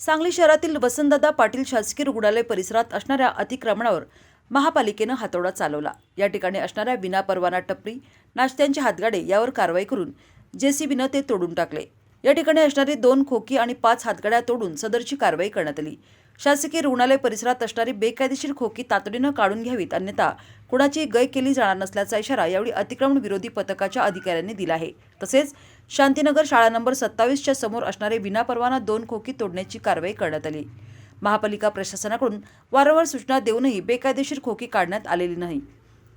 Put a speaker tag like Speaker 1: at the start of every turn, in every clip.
Speaker 1: सांगली शहरातील वसंतदादा पाटील शासकीय रुग्णालय परिसरात असणाऱ्या अतिक्रमणावर महापालिकेनं हातोडा चालवला. या ठिकाणी असणाऱ्या विनापरवाना टपरी नाश्त्यांचे हातगाडे यावर कारवाई करून जेसीबीनं ते तोडून टाकले. या ठिकाणी असणारी दोन खोकी आणि पाच हातगाड्या तोडून सदरची कारवाई करण्यात आली. शासकीय रुग्णालय परिसरात असणारी बेकायदेशीर खोकी तातडीनं काढून घ्यावीत अन्यथा कुणाची गय केली जाणार नसल्याचा इशारा यावेळी अतिक्रमण विरोधी पथकाच्या अधिकाऱ्यांनी दिला आहे. तसेच शांतीनगर शाळा नंबर सत्तावीसच्या समोर असणारे विनापरवाना दोन खोकी तोडण्याची कारवाई करण्यात आली. महापालिका प्रशासनाकडून वारंवार सूचना देऊनही बेकायदेशीर खोकी काढण्यात आलेली नाही.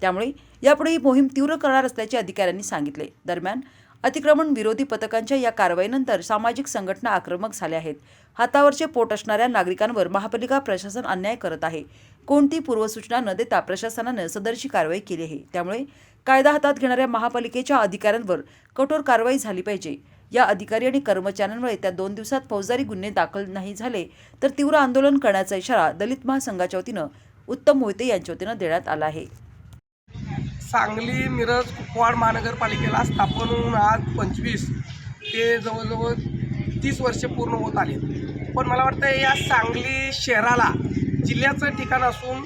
Speaker 1: त्यामुळे यापुढे ही मोहीम तीव्र करणार असल्याचे अधिकाऱ्यांनी सांगितले. दरम्यान अतिक्रमण विरोधी पथकांच्या या कारवाईनंतर सामाजिक संघटना आक्रमक झाल्या आहेत. हातावरचे पोट असणाऱ्या नागरिकांवर महापालिका प्रशासन अन्याय करत आहे. कोणती पूर्वसूचना न देता प्रशासनानं सदरची कारवाई केली आहे. त्यामुळे कायदा हातात घेणाऱ्या महापालिकेच्या अधिकाऱ्यांवर कठोर कारवाई झाली पाहिजे. या अधिकारी आणि कर्मचाऱ्यांमुळे त्या दोन दिवसात फौजदारी गुन्हे दाखल नाही झाले तर तीव्र आंदोलन करण्याचा इशारा दलित महासंघाच्या वतीनं उत्तम मोहिते यांच्या वतीनं देण्यात आला आहे.
Speaker 2: सांगली मिरज कुपवाड महानगरपालिकेला स्थापन होऊन आज पंचवीस. ते जवळजवळ तीस वर्षे पूर्ण होत आले. पण मला वाटतं या सांगली शहराला जिल्ह्याचं ठिकाण असून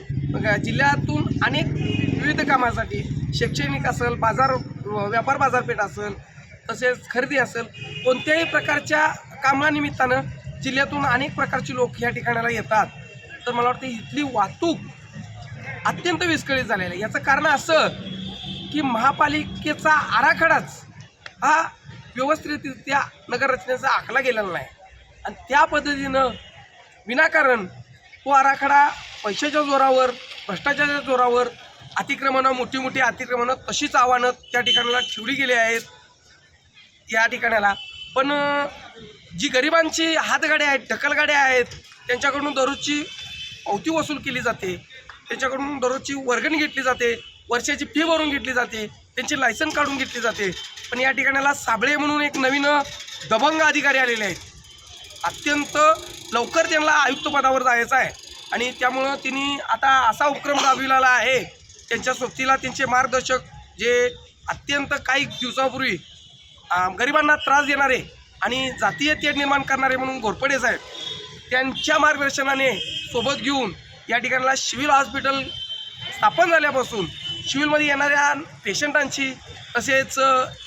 Speaker 2: जिल्ह्यातून अनेक विविध कामासाठी शैक्षणिक असेल बाजार व्यापार बाजारपेठ असेल तसेच खरेदी असेल कोणत्याही प्रकारच्या कामानिमित्तानं जिल्ह्यातून अनेक प्रकारचे लोक या ठिकाणाला येतात. तर मला वाटतं इथली वाहतूक अत्यंत विस्कळीत झालेलं आहे. याचं कारण असं की महापालिकेचा आराखडाच हा व्यवस्थितरित्या नगररचनेचा आखला गेलेला नाही. आणि त्या पद्धतीनं विनाकारण तो आराखडा पैशाच्या जोरावर भ्रष्टाचाराच्या जोरावर अतिक्रमणं मोठी मोठी अतिक्रमणं तशीच आव्हानं त्या ठिकाणाला ठेवली गेली आहेत. या ठिकाणाला. पण जी गरिबांची हातगाड्या आहेत ढकलगाड्या आहेत त्यांच्याकडून दररोजची पावती वसूल केली जाते. त्याच्याकडून दररोजची वर्गणी घेतली जाते वर्षाची फी भरून घेतली जाते त्यांची लायसन काढून घेतली जाते. पण या ठिकाणाला साबळे म्हणून एक नवीन दबंग अधिकारी आलेले आहेत. अत्यंत लवकर त्यांना आयुक्त पदावर जायचं आहे. आणि त्यामुळं त्यांनी आता असा उपक्रम राबविलेला आहे. त्यांच्या सोबतीला त्यांचे मार्गदर्शक जे अत्यंत काही दिवसापूर्वी गरिबांना त्रास देणारे आणि जातीय तेढ निर्माण करणारे म्हणून घोरपडे साहेब त्यांच्या मार्गदर्शनाने सोबत घेऊन या ठिकाणाला सिव्हिल हॉस्पिटल स्थापन झाल्यापासून सिव्हिलमध्ये येणाऱ्या पेशंटांची तसेच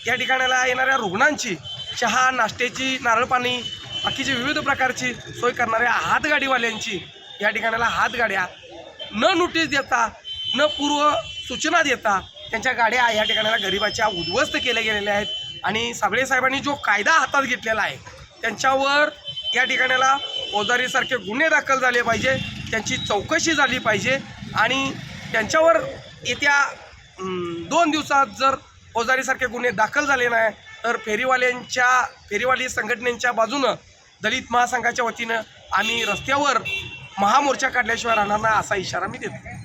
Speaker 2: या ठिकाणाला येणाऱ्या रुग्णांची चहा नाश्त्याची नारळ पाणी बाकीची विविध प्रकारची सोय करणाऱ्या हातगाडीवाल्यांची या ठिकाणाला हातगाड्या न नोटीस देता न पूर्व सूचना देता त्यांच्या गाड्या या ठिकाणाला गरिबाच्या उद्ध्वस्त केल्या गेलेल्या आहेत. आणि साबळे साहेबांनी जो कायदा हातात घेतलेला आहे त्यांच्यावर या ठिकाणाला फौजदारीसारखे गुन्हे दाखल झाले पाहिजे. त्यांची चौकशी झाली पाहिजे. आणि त्यांच्यावर येत्या दोन दिवसात जर फौजदारीसारखे गुन्हे दाखल झाले नाही तर फेरीवाल्यांच्या फेरीवाली संघटनेच्या बाजूनं दलित महासंघाच्या वतीनं आम्ही रस्त्यावर महामोर्चा काढल्याशिवाय राहणार नाही असा इशारा मी देतो.